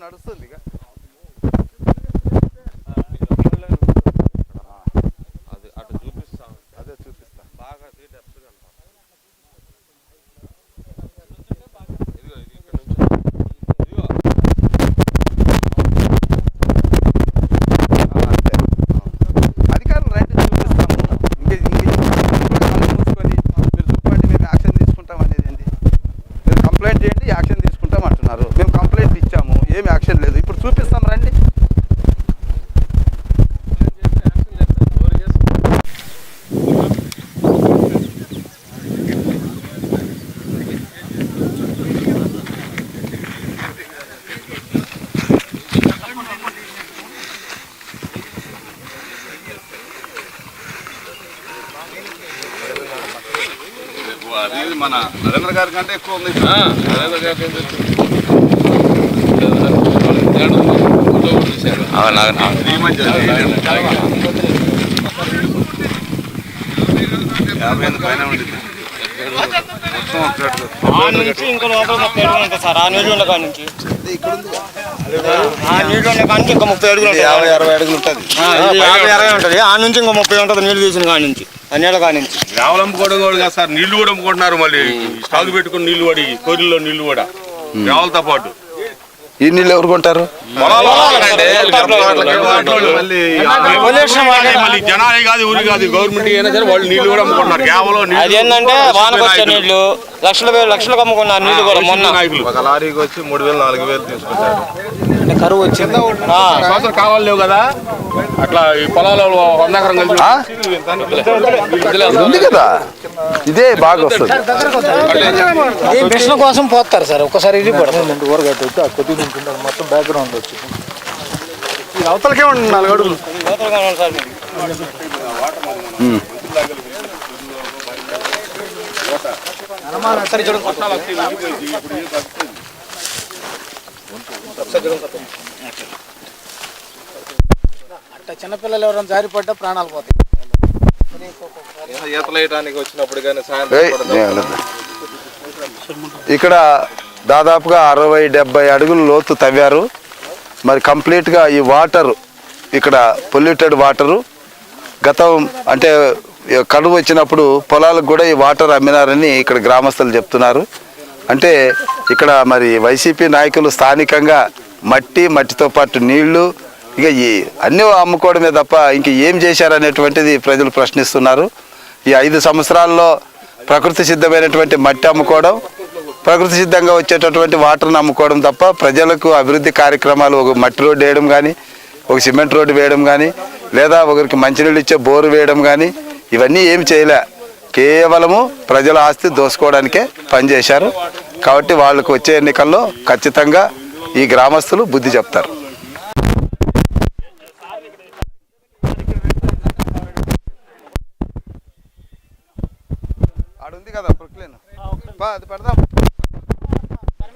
നടത്തുന്നു అది మన నరేంద్ర గారి కంటే ఎక్కువ ఉంది. నరేంద్ర యాభై పైన నుంచి ఇంకో లోపల ముప్పై అడుగులు ఉంటుంది సార్. ఆ నీళ్ళు ఉన్న కాడ నుంచి. ఆ నీళ్ళు ఉన్న కాడ నుంచి ఇంకో ముప్పై అడుగులు ఉంటుంది యాభై అరవై అడుగులు ఉంటుంది. యాభై అరవై ఉంటుంది. ఆ నుంచి ఇంకో ముప్పై ఉంటుంది. నీళ్ళు తీసిన కాడ నుంచి. కాడ నుంచి గ్రావెల్ అమ్ముకోవడం కూడా కాదు సార్ నీళ్ళు కూడా అమ్ముకుంటున్నారు మళ్ళీ. స్టాక్ పెట్టుకుని నీళ్ళు పడి కోరిల్లో నీళ్ళు కూడా. గ్రావెల్తో పాటు. ఈ నీళ్ళు ఎవరు కొంటారు? జనాలే కాదు ఊరి కాదు. గవర్నమెంట్ అయినా సరే వాళ్ళు నీళ్ళు కూడా అమ్ముకుంటున్నారు. గ్రావెల్లో నీళ్ళు అది ఏంటంటే వానకు వచ్చే నీళ్ళు లక్షల వేలు లక్షలకు అమ్ముకున్నారు నీళ్ళు కూడా మొన్న. ఒక లారీకి వచ్చి మూడు వేలు నాలుగు వేలు తీసుకుంటారు కరువు వచ్చింది. సంవత్సరం కావాలి లేవు కదా. అట్లా ఈ పొలాలలో వంద ఎకరం కలిసి? ఉంది కదా. ఇదే బాగా వస్తుంది. మిషన్ కోసం పోతారు సార్? ఒకసారి ఇది పడుతుంది ఊరగట్టు కొద్ది మొత్తం బ్యాక్గ్రౌండ్ వచ్చి ఇది అవతలకే ఉంటుంది నాలుగు అడుగులు. అట్లా చిన్నపిల్లలు ఎవరైనా జారిపడ్డా ప్రాణాలు పోతాయి ఈతలు వేయడానికి వచ్చినప్పుడు కానీ సాయంత్రం. ఇక్కడ దాదాపుగా అరవై డెబ్బై అడుగులు లోతు తవ్వారు. మరి కంప్లీట్గా ఈ వాటర్ ఇక్కడ పొల్యూటెడ్ వాటరు గతం అంటే కడువు వచ్చినప్పుడు పొలాలకు కూడా ఈ వాటర్ అమ్మినారని ఇక్కడ గ్రామస్తులు చెప్తున్నారు. అంటే ఇక్కడ మరి వైసీపీ నాయకులు స్థానికంగా మట్టి మట్టితో పాటు నీళ్ళు ఇక ఈ అన్నీ అమ్ముకోవడమే తప్ప ఇంక ఏం చేశారనేటువంటిది ప్రజలు ప్రశ్నిస్తున్నారు. ఈ ఐదు సంవత్సరాల్లో ప్రకృతి సిద్ధమైనటువంటి మట్టి అమ్ముకోవడం ప్రకృతి సిద్ధంగా వచ్చేటటువంటి వాటర్ని అమ్ముకోవడం తప్ప ప్రజలకు అభివృద్ధి కార్యక్రమాలు ఒక మట్టి రోడ్డు వేయడం కానీ ఒక సిమెంట్ రోడ్డు వేయడం కానీ లేదా ఒకరికి మంచినీళ్ళు ఇచ్చే బోరు వేయడం కానీ ఇవన్నీ ఏమి చేయలే. కేవలము ప్రజల ఆస్తి దోసుకోవడానికే పనిచేశారు కాబట్టి వాళ్ళకు వచ్చే ఎన్నికల్లో ఖచ్చితంగా ఈ గ్రామస్తులు బుద్ధి చెప్తారు. ఆడుంది కదా ప్రొక్లేన్. అది పెడదాం.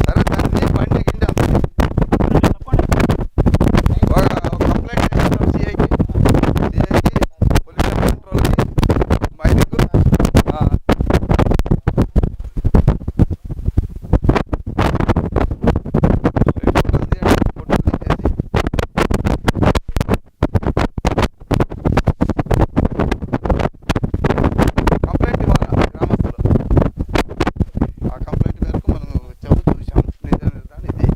సరే దాన్ని బండి గిండి అంతా. ఒక ఒక కంప్లైంట్ చేస్తాం సిఐకి సిఐకి పొల్యూషన్ కంట్రోల్కి మైనింగ్ ఆ. రెండు ఫోటోలు తీయండి, ఫోటోలు తీసేసి కంప్లైంట్ ఇవ్వాలి గ్రామస్తులు ఆ కంప్లైంట్ మేరకు మనం వచ్చాము చూసాం నిజ నిర్ధారణ ఇది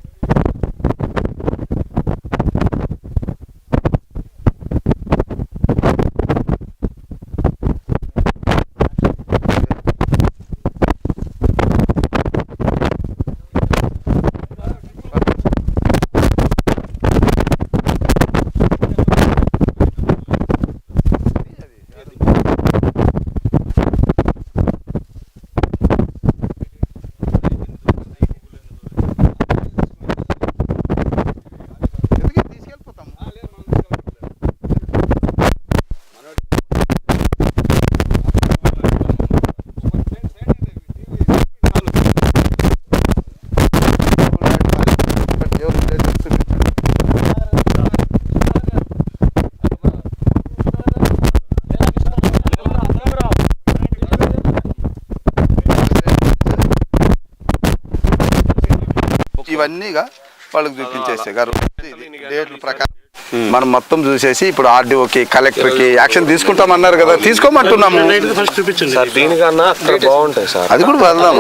ఎందుకు తీసుకెళ్ళిపోతాము ఇవన్నీగా వాళ్ళకి చూపించేసే గారు. డేట్ల ప్రకారం మనం మొత్తం చూసేసి ఇప్పుడు ఆర్డీఓకి కలెక్టర్కి యాక్షన్ తీసుకుంటామన్నారు కదా తీసుకోమంటున్నాము. సార్ దీనికన్నా అక్కడ బాగుంటాయి సార్ అది కూడా వెళ్దాం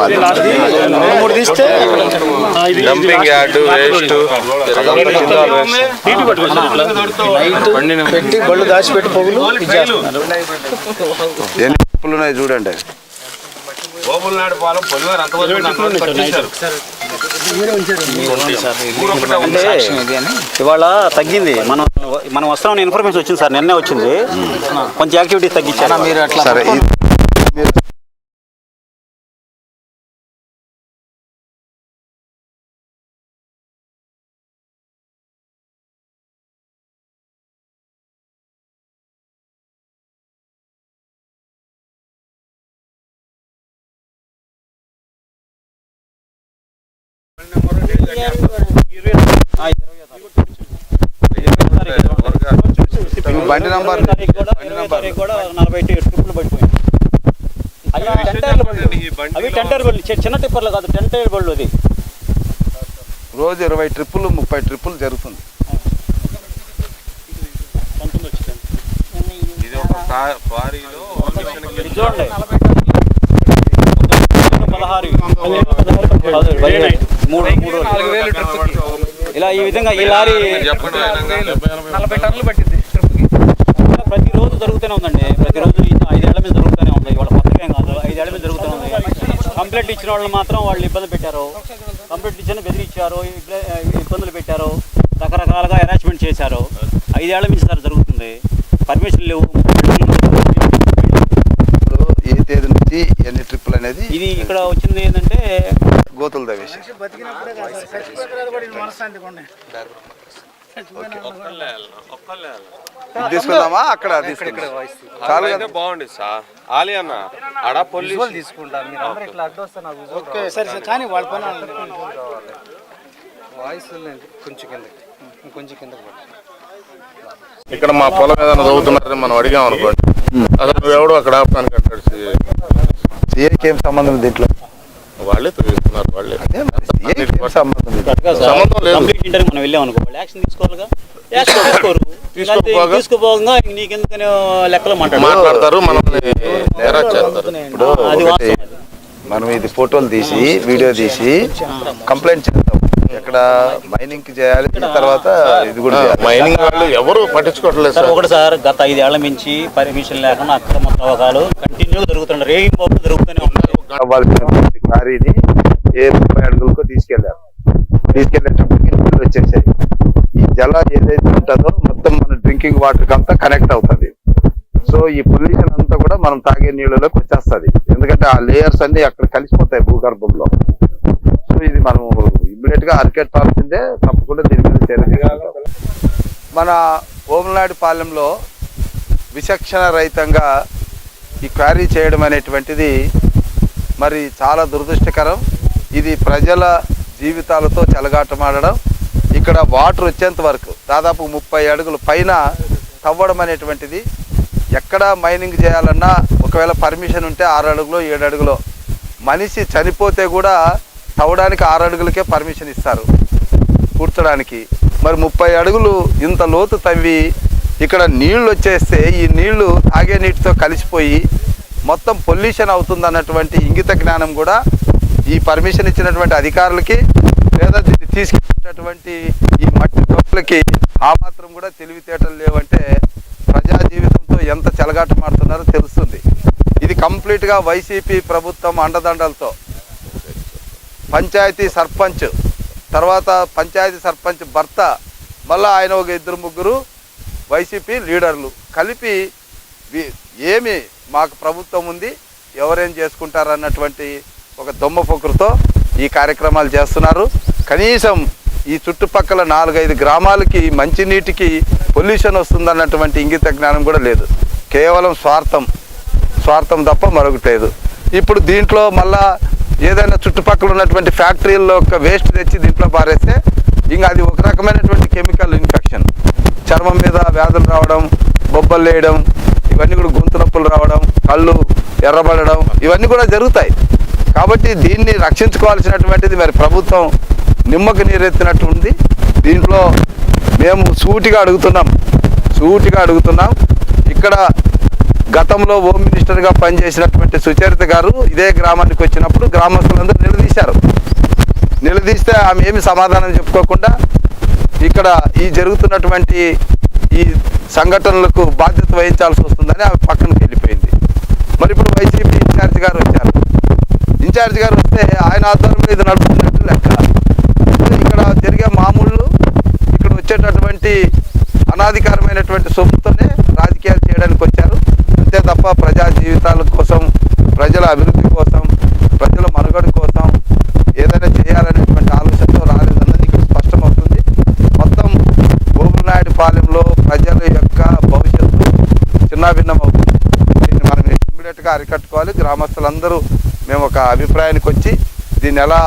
డంపింగ్ యార్డ్ వేస్ట్. పెట్టి బళ్ళు దాచిపెట్టి పొగులు ఎన్ని ఉన్నాయి చూడండి. గోపుల నాడు పాలెం పొలివారు అంతవరకు పట్టించారు ఇవాళ తగ్గింది. మనం మనం వస్తామని ఇన్ఫర్మేషన్ వచ్చింది సార్ నిన్నే వచ్చింది. కొంచెం యాక్టివిటీ తగ్గించారు. మీరు అట్లా బండి నంబర్ ఇరవై తారీఖు కూడా- ఇరవై తారీఖు కూడా నలభై ట్రిప్పులు పడిపోయింది అవి టెంటైర్లు అవి టెంటైర్ బళ్ళు. చి- చిన్న టిప్పర్లు కాదు టెంటైర్ బళ్ళు అది. రోజు ఇరవై ట్రిప్పులు ముప్పై ట్రిప్పులు జరుగుతుంది. ఇది ఒక క్వారీలో పదహారు. మూడు మూడు ఇలా ఈ విధంగా ఈ లారీ నలభై టన్నులు పట్టింది ప్రతిరోజు జరుగుతూనే ఉందండి. ప్రతిరోజు ఈ ఐదేళ్ళ మీద జరుగుతూనే ఉంది ఇవాళ కొత్తగా ఏం కాదు. ఐదేళ్ళ మీద జరుగుతూనే ఉంది కంప్లైంట్ ఇచ్చిన వాళ్ళు మాత్రం వాళ్ళు ఇబ్బంది పెట్టారు. కంప్లైంట్ ఇచ్చిన బెదిరించారు ఇబ్బంది- ఇబ్బందులు పెట్టారు. రకరకాలుగా అరేంజ్మెంట్ చేశారు. ఐదేళ్ళ నుంచి సార్ జరుగుతుంది. పర్మిషన్ లేవు. ఏ తేదీ నుంచి ఎన్ని ట్రిప్పులు అనేది ఇది ఇక్కడ వచ్చింది ఏంటంటే గోతులు తవ్వేసి తీసుకుందామా? అక్కడ తీసుకుందాం. బాగుంది సార్. ఆలి అన్న ఆడ పోలీస్ ఓకే సరే సరే కానీ వాళ్ళ పని ఇక్కడ మా పొలం ఏదైనా చదువుతున్నారని మనం అడిగాం అనుకోండి అసలు నువ్వెవడు అక్కడ ఆపడానికి సీఏకి ఏం సంబంధం దీంట్లో? వాళ్ళే తొలగిస్తున్నారు వాళ్ళే. సంబంధం లేదు. మనం వెళ్ళాం అనుకో వాళ్ళు యాక్షన్ తీసుకోవాలిగా యాక్షన్ తీసుకోరు. తీసుకోకపోగా- తీసుకోపోగా నీకెందుకని లెక్కలు మాట్లాడతారు మనల్ని ఇప్పుడు. మనం ఇది ఫోటోలు తీసి వీడియో తీసి కంప్లైంట్ చేస్తాం. ఇక్కడ మైనింగ్కి చేయాలి తర్వాత ఇది కూడా. మైనింగ్ వాళ్ళు ఎవరు పట్టించుకోవట్లేదు సార్ ఒకటి సార్ గత ఐదేళ్ళ నుంచి పర్మిషన్ లేకుండా అక్రమ తవ్వకాలు కంటిన్యూగా జరుగుతున్నాయి పోట్లు జరుగుతూనే ఉన్నాయి లారీని ఏ ముప్పై అడుగులకు తీసుకెళ్ళారు తీసుకెళ్ళేటప్పటికి నీళ్ళు వచ్చేసాయి. ఈ జల ఏదైతే ఉంటుందో మొత్తం మన డ్రింకింగ్ వాటర్కి అంతా కనెక్ట్ అవుతుంది. సో ఈ పొల్యూషన్ అంతా కూడా మనం తాగే నీళ్ళలోకి వచ్చేస్తుంది. ఎందుకంటే ఆ లేయర్స్ అన్ని అక్కడ కలిసిపోతాయి భూగర్భంలో. సో ఇది మనం ఇమ్మీడియట్గా అరికెట్టాల్సిందే తప్పకుండా దీని మీద చర్య మన ఓమనాడు పాలెంలో విచక్షణ రహితంగా ఈ క్వారీ చేయడం అనేటువంటిది మరి చాలా దురదృష్టకరం. ఇది ప్రజల జీవితాలతో చెలగాటమాడడం. ఇక్కడ వాటర్ వచ్చేంత వరకు దాదాపు ముప్పై అడుగుల పైన తవ్వడం అనేటువంటిది. ఎక్కడ మైనింగ్ చేయాలన్నా ఒకవేళ పర్మిషన్ ఉంటే ఆరు అడుగులో ఏడు అడుగులో. మనిషి చనిపోతే కూడా తవ్వడానికి ఆరు అడుగులకే పర్మిషన్ ఇస్తారు. కూర్చోడానికి. మరి ముప్పై అడుగులు ఇంత లోతు తవ్వి ఇక్కడ నీళ్ళు వచ్చేస్తే ఈ నీళ్ళు తాగే నీటితో కలిసిపోయి మొత్తం పొల్యూషన్ అవుతుంది అన్నటువంటి ఇంగిత జ్ఞానం కూడా ఈ పర్మిషన్ ఇచ్చినటువంటి అధికారులకి లేదా దీన్ని తీసుకెళ్ళినటువంటి ఈ మట్టి గొప్పలకి ఆ మాత్రం కూడా తెలివితేటలు లేవంటే ప్రజా జీవితంతో ఎంత చెలగాటమాడుతున్నారో తెలుస్తుంది. ఇది కంప్లీట్గా వైసీపీ ప్రభుత్వం అండదండలతో పంచాయతీ సర్పంచ్ తర్వాత పంచాయతీ సర్పంచ్ భర్త మళ్ళీ ఆయన ఒక ఇద్దరు ముగ్గురు వైసీపీ లీడర్లు కలిపి ఏమి మాకు ప్రభుత్వం ఉంది ఎవరేం చేసుకుంటారు అన్నటువంటి ఒక దొమ్మ పొక్కురుతో ఈ కార్యక్రమాలు చేస్తున్నారు. కనీసం ఈ చుట్టుపక్కల నాలుగైదు గ్రామాలకి మంచినీటికి పొల్యూషన్ వస్తుందన్నటువంటి ఇంగిత జ్ఞానం కూడా లేదు. కేవలం స్వార్థం స్వార్థం తప్ప మరొకటి లేదు. ఇప్పుడు దీంట్లో మళ్ళా ఏదైనా చుట్టుపక్కల ఉన్నటువంటి ఫ్యాక్టరీల్లో ఒక వేస్ట్ తెచ్చి దీంట్లో పారేస్తే ఇంకా అది ఒక రకమైనటువంటి కెమికల్ ఇన్ఫెక్షన్. చర్మం మీద వ్యాధులు రావడం బొబ్బలు వేయడం ఇవన్నీ కూడా గొంతు నొప్పులు రావడం కళ్ళు ఎర్రబడడం ఇవన్నీ కూడా జరుగుతాయి. కాబట్టి దీన్ని రక్షించుకోవాల్సినటువంటిది మరి ప్రభుత్వం నిమ్మకు నీరెత్తినట్టు ఉంది. దీంట్లో మేము సూటిగా అడుగుతున్నాం. సూటిగా అడుగుతున్నాం. ఇక్కడ గతంలో హోమ్ మినిస్టర్గా పనిచేసినటువంటి సుచరిత గారు ఇదే గ్రామానికి వచ్చినప్పుడు గ్రామస్తులందరూ నిలదీశారు. నిలదీస్తే ఆమె ఏమి సమాధానం చెప్పుకోకుండా ఇక్కడ ఈ జరుగుతున్నటువంటి ఈ సంఘటనలకు బాధ్యత వహించాల్సి వస్తుందని ఆమె పక్కనకి వెళ్ళిపోయింది. మరి ఇప్పుడు వైసీపీ ఇన్ఛార్జ్ గారు వచ్చారు. ఇన్ఛార్జ్ గారు వస్తే ఆయన ఆధ్వర్యంలో ఇది నడుపుతున్నట్టు లెక్క. ఇక్కడ జరిగే మామూళ్ళు ఇక్కడ వచ్చేటటువంటి అనాధికారమైనటువంటి సొమ్ముతోనే రాజకీయాలు చేయడానికి వచ్చారు. అంతే తప్ప ప్రజా జీవితాల కోసం ప్రజల అభివృద్ధి కోసం ప్రజల మనుగడ కోసం ఏదైనా చేయాలనేటువంటి ఆలోచనతో రాలేదన్నది ఇక్కడ స్పష్టమవుతుంది మొత్తం గోగులనాయుడు పాలెంలో ప్రజల యొక్క భవిష్యత్తు చిన్నాభిన్నం అవుతుంది దీన్ని మనం ఇమ్మీడియట్గా అరికట్టుకోవాలి. గ్రామస్తులందరూ మేము ఒక అభిప్రాయానికి వచ్చి దీన్ని ఎలా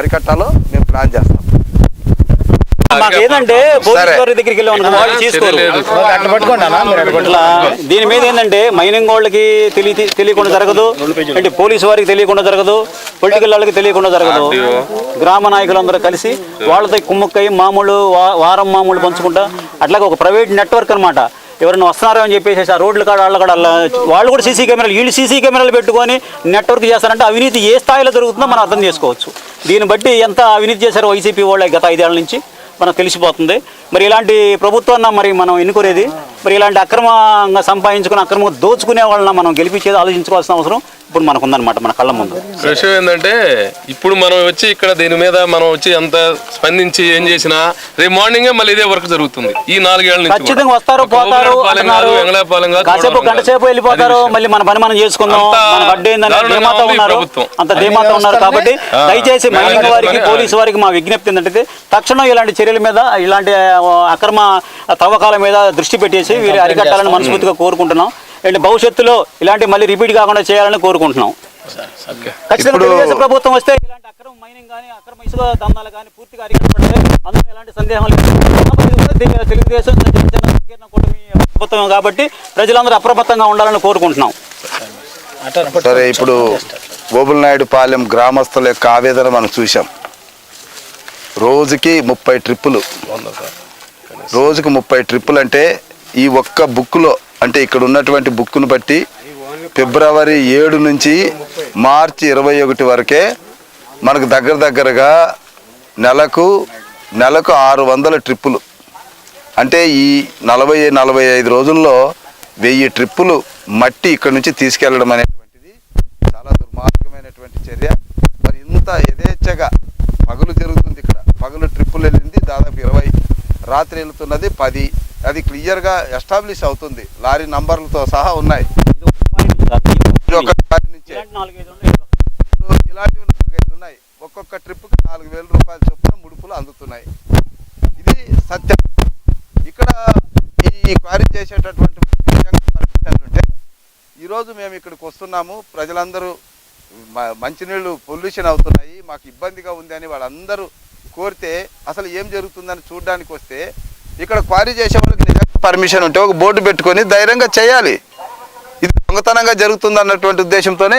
అరికట్టాలో మేము ప్లాన్ చేస్తాం. ఏంటంటే దగ్గరికి వెళ్ళాం తీసుకోరు. దీని మీద ఏంటంటే మైనింగ్ వాళ్ళకి తెలియ తెలియకుండా జరగదు. అంటే పోలీసు వారికి తెలియకుండా జరగదు. పొలిటికల్ వాళ్ళకి తెలియకుండా జరగదు. గ్రామ నాయకులందరూ కలిసి వాళ్ళతో కుమ్మక్కై మామూలు వారం మామూలు పంచుకుంటా అట్లాగే ఒక ప్రైవేట్ నెట్వర్క్ అన్నమాట. ఎవరైనా వస్తున్నారో అని చెప్పేసి ఆ రోడ్ల కాడ వాళ్ళ కాడ వాళ్ళు కూడా సీసీ కెమెరాలు వీళ్ళు సీసీ కెమెరాలు పెట్టుకొని నెట్వర్క్ చేస్తారంటే అవినీతి ఏ స్థాయిలో జరుగుతుందో మనం అర్థం చేసుకోవచ్చు. దీన్ని బట్టి ఎంత అవినీతి చేశారో వైసీపీ వాళ్ళు గత ఐదేళ్ళ నుంచి మనకు తెలిసిపోతుంది. మరి ఇలాంటి ప్రభుత్వాన్న మరి మనం ఎన్నుకునేది మరి ఇలాంటి అక్రమంగా సంపాదించుకుని అక్రమంగా దోచుకునే వాళ్ళని మనం గెలిపించేది ఆలోచించుకోవాల్సిన అవసరం ఇప్పుడు మనకు ఉందన్నమాట మన కళ్ళ ముందు విషయం ఏంటంటే ఇప్పుడు మనం వచ్చి ఇక్కడ దీని మీద మనం వచ్చి ఎంత స్పందించి ఏం చేసినా రేపు మార్నింగే మళ్ళీ ఇదే వర్క్ జరుగుతుంది ఈ నాలుగేళ్ళ నుంచి కూడా. ఖచ్చితంగా వస్తారు పోతారు అంటున్నారు కాదు, కాసేపు గంట. సేపు వెళ్ళిపోతారు. మళ్ళీ మన పని మనం చేసుకుందాం అంత మన గడ్డ ఏందని దారుణంగా ధీమాతో ఉంది ఈ ఉన్నారు ప్రభుత్వం. అంత ధీమాతో ఉన్నారు కాబట్టి దయచేసి మైనింగ్ వారికి పోలీసు వారికి మా విజ్ఞప్తి ఏంటంటే తక్షణం ఇలాంటి చర్యల మీద ఇలాంటి ఆ, అక్రమ తవ్వకాల మీద దృష్టి పెట్టేసి వీరు అరికట్టాలని మనస్ఫూర్తిగా కోరుకుంటున్నాం అండ్ భవిష్యత్తులో ఇలాంటి మళ్ళీ రిపీట్ కాకుండా చేయాలని కోరుకుంటున్నాం. ఖచ్చితంగా ప్రభుత్వం వస్తే ఇలాంటి అక్రమ మైనింగ్ కానీ అక్రమ ఇసుక దందాలు కానీ పూర్తిగా అరికట్టబడతాయి అందులో ఎలాంటి సందేహం లేదు. తెలుగుదేశం జనసేన సంకీర్ణ కూటమి ప్రభుత్వం కాబట్టి ప్రజలందరూ అప్రమత్తంగా ఉండాలని కోరుకుంటున్నాం. సరే ఇప్పుడు నాయుడు పాలెం గ్రామస్తుల యొక్క ఆవేదన మనం చూసాం రోజుకి ముప్పై ట్రిప్పులు. రోజుకు ముప్పై ట్రిప్పులు అంటే ఈ ఒక్క బుక్లో అంటే ఇక్కడ ఉన్నటువంటి బుక్ను బట్టి ఫిబ్రవరి ఏడు నుంచి మార్చి ఇరవై ఒకటి వరకే మనకు దగ్గర దగ్గరగా నెలకు నెలకు ఆరు వందల ట్రిప్పులు. అంటే ఈ నలభై నలభై ఐదు రోజుల్లో వెయ్యి ట్రిప్పులు మట్టి ఇక్కడ నుంచి తీసుకెళ్ళడం అనేటువంటిది చాలా దుర్మార్గమైనటువంటి చర్య మరి ఇంత యథేచ్ఛగా పగులు జరుగుతుంది ఇక్కడ పగులు ట్రిప్పులు వెళ్ళింది దాదాపు ఇరవై రాత్రి వెళ్తున్నది పది. అది క్లియర్గా ఎస్టాబ్లిష్ అవుతుంది. లారీ నంబర్లతో సహా ఉన్నాయి. ఇలాంటివి నాలుగైదు ఉన్నాయి. ఒక్కొక్క ట్రిప్కి నాలుగు వేల రూపాయల చొప్పున ముడుపులు అందుతున్నాయి. ఇది సత్యం. ఇక్కడ ఈ క్వారీ చేసేటటువంటి ఉంటే ఈరోజు మేము ఇక్కడికి వస్తున్నాము. ప్రజలందరూ మంచినీళ్ళు పొల్యూషన్ అవుతున్నాయి. మాకు ఇబ్బందిగా ఉంది అని వాళ్ళందరూ కోరితే అసలు ఏం జరుగుతుందని చూడడానికి వస్తే ఇక్కడ క్వారీ చేసే వాళ్ళకి నిజంగా పర్మిషన్ ఉంటే ఒక బోర్డు పెట్టుకొని ధైర్యంగా చేయాలి. ఇది దొంగతనంగా జరుగుతుంది అన్నటువంటి ఉద్దేశంతోనే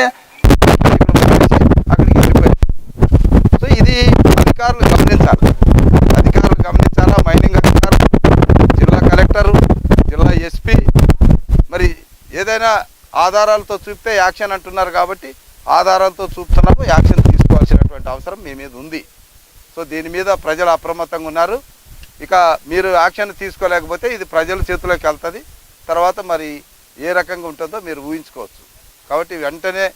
అక్కడికి వెళ్ళిపోయారు సో ఇది అధికారులు గమనించాలి. అధికారులు గమనించాలా? మైనింగ్ అధికారులు జిల్లా కలెక్టరు జిల్లా ఎస్పీ మరి ఏదైనా ఆధారాలతో చూపితే యాక్షన్ అంటున్నారు కాబట్టి ఆధారాలతో చూపుతున్నాము యాక్షన్ తీసుకోవాల్సినటువంటి అవసరం మీ మీద ఉంది. సో దీని మీద ప్రజలు అప్రమత్తంగా ఉన్నారు. ఇక మీరు యాక్షన్ తీసుకోలేకపోతే ఇది ప్రజల చేతిలోకి వెళ్తుంది. తర్వాత మరి ఏ రకంగా ఉంటుందో మీరు ఊహించుకోవచ్చు. కాబట్టి వెంటనే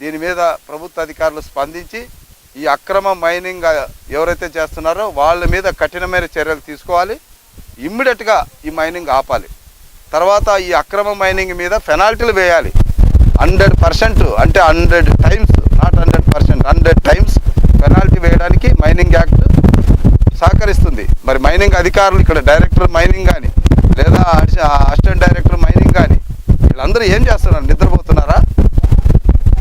దీని మీద ప్రభుత్వ అధికారులు స్పందించి ఈ అక్రమ మైనింగ్ ఎవరైతే చేస్తున్నారో వాళ్ళ మీద కఠినమైన చర్యలు తీసుకోవాలి. ఇమ్మీడియట్గా ఈ మైనింగ్ ఆపాలి. తర్వాత ఈ అక్రమ మైనింగ్ మీద పెనాల్టీలు వేయాలి. హండ్రెడ్ పర్సెంట్ అంటే hundred times not hundred percent hundred times చేయడానికి మైనింగ్ యాక్ట్ సహకరిస్తుంది. మరి మైనింగ్ అధికారులు ఇక్కడ డైరెక్టర్ మైనింగ్ కానీ లేదా అసిస్టెంట్ డైరెక్టర్ మైనింగ్ కానీ వీళ్ళందరూ ఏం చేస్తున్నారు? నిద్రపోతున్నారా?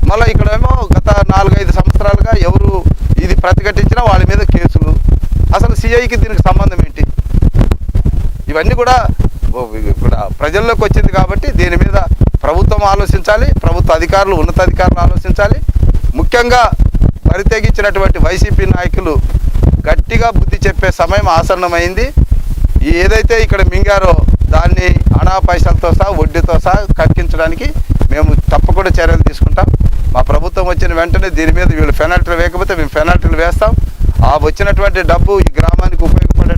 మళ్ళీ ఇక్కడేమో గత నాలుగైదు సంవత్సరాలుగా ఎవరు ఇది ప్రతిఘటించినా వాళ్ళ మీద కేసులు. అసలు సిఐకి దీనికి సంబంధం ఏంటి? ఇవన్నీ కూడా ఇక్కడ ప్రజల్లోకి వచ్చింది కాబట్టి దీని మీద ప్రభుత్వం ఆలోచించాలి ప్రభుత్వ అధికారులు ఉన్నతాధికారులు ఆలోచించాలి. ముఖ్యంగా పరితెగించినటువంటి వైసీపీ నాయకులు గట్టిగా బుద్ధి చెప్పే సమయం ఆసన్నమైంది. ఏదైతే ఇక్కడ మింగారో దాన్ని అనా పైసలతో సహా వడ్డీతో సహా కక్కించడానికి మేము తప్పకుండా చర్యలు తీసుకుంటాం. మా ప్రభుత్వం వచ్చిన వెంటనే దీని మీద వీళ్ళు పెనాల్టీలు వేయకపోతే మేము పెనాల్టీలు వేస్తాం. ఆ వచ్చినటువంటి డబ్బు ఈ గ్రామానికి ఉపయోగపడే